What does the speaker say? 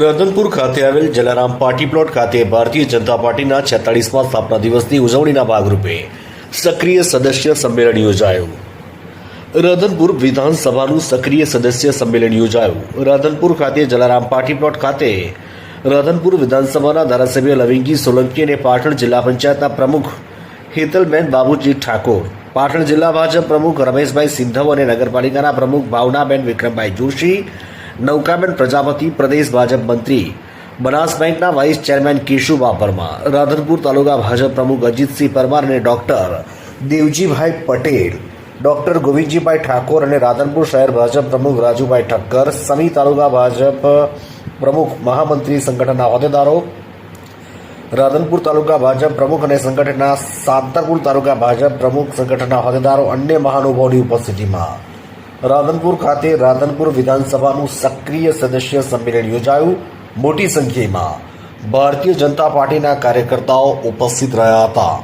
રતનપુર ખાતે આવેલ Jalaram party plot ખાતે ભારતીય જનતા પાર્ટીના છેતાળીસમાં સ્થાપના દિવસની ઉજવણીના ભાગરૂપે સક્રિય સદસ્ય સંમેલન યોજાયું. રાધનપુર વિધાનસભાનું સક્રિય સદસ્ય સંમેલન યોજાયું. રાધનપુર ખાતે જલારામ પાર્ટી પ્લોટ ખાતે રાધનપુર વિધાનસભાના ધારાસભ્ય લવિંગી સોલંકી અને પાટણ જિલ્લા પંચાયતના પ્રમુખ હેતલબેન બાબુજી ઠાકોર, પાટણ જિલ્લા ભાજપ પ્રમુખ રમેશભાઈ સિંધવ અને નગરપાલિકાના પ્રમુખ ભાવનાબેન વિક્રમભાઈ જોશી નૌકાબેન પ્રજાપતિ, પ્રદેશ ભાજપ મંત્રી, બનાસ બેંકના વાઇસ ચેરમેન કેશુબા પરમાર રાધનપુર તાલુકા ભાજપ પ્રમુખ અજીતસિંહ પરમાર અને ડોક્ટર દેવજીભાઈ પટેલ, ડોક્ટર ગોવિંદજીભાઈ ઠાકોર અને રાધનપુર શહેર ભાજપ પ્રમુખ રાજુભાઈ ઠક્કર, સમી તાલુકા ભાજપ પ્રમુખ મહામંત્રી સંગઠનના હોદ્દેદારો, રાધનપુર તાલુકા ભાજપ પ્રમુખ અને સંગઠનના સાંતરપુર તાલુકા ભાજપ પ્રમુખ સંગઠનના હોદ્દેદારો અન્ય મહાનુભાવોની ઉપસ્થિતિમાં રાધનપુર ખાતે રાધનપુર વિધાનસભાનું સક્રિય સદસ્ય સંમેલન યોજાયું. મોટી સંખ્યામાં ભારતીય જનતા પાર્ટીના કાર્યકર્તાઓ ઉપસ્થિત રહ્યા હતા.